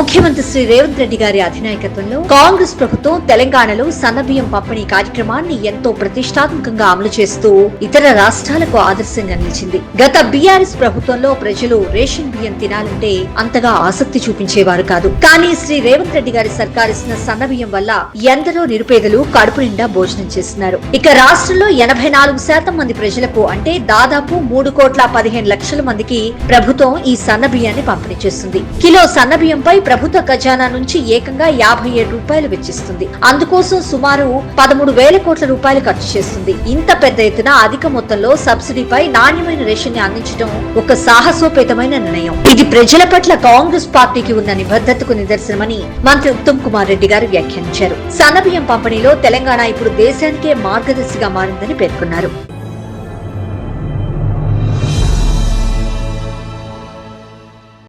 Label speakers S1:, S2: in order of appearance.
S1: ముఖ్యమంత్రి శ్రీ రేవంత్ రెడ్డి గారి అధినాయకత్వంలో కాంగ్రెస్ ప్రభుత్వం తెలంగాణలో సన్నబియ్యం పంపిణీ కార్యక్రమాన్ని ఎంతో ప్రతిష్టాత్మకంగా అమలు చేస్తూ ఇతర రాష్ట్రాలకు ఆదర్శంగా నిలిచింది. గత బీఆర్ఎస్ ప్రభుత్వంలో ప్రజలు రేషన్ బియ్యం తినాలంటే అంతగా ఆసక్తి చూపించేవారు కాదు. కానీ శ్రీ రేవంత్ రెడ్డి గారి సర్కార్ ఇస్తున్న సన్నబియ్యం వల్ల ఎందరో నిరుపేదలు కడుపు నిండా భోజనం చేస్తున్నారు. ఇక రాష్ట్రంలో ఎనభై నాలుగు శాతం మంది ప్రజలకు అంటే దాదాపు మూడు కోట్ల పదిహేను లక్షల మందికి ప్రభుత్వం ఈ సన్నబియ్యాన్ని పంపిణీ చేస్తుంది. కిలో సన్న బియ్యంపై ప్రభుత్వ ఖజానా నుంచి ఏకంగా యాభై ఏడు రూపాయలు వెచ్చిస్తుంది. అందుకోసం సుమారు పదమూడు వేల కోట్ల రూపాయలు ఖర్చు చేస్తుంది. ఇంత పెద్ద ఎత్తున అధిక మొత్తంలో సబ్సిడీపై నాణ్యమైన రేషన్ని అందించడం ఒక సాహసోపేతమైన నిర్ణయం. ఇది ప్రజల పట్ల కాంగ్రెస్ పార్టీకి ఉన్న నిబద్ధతకు నిదర్శనమని మంత్రి ఉత్తమ్ కుమార్ రెడ్డి గారు వ్యాఖ్యానించారు. సన్నబియ్యం పంపిణీలో తెలంగాణ ఇప్పుడు దేశానికే మార్గదర్శిగా మారిందని పేర్కొన్నారు.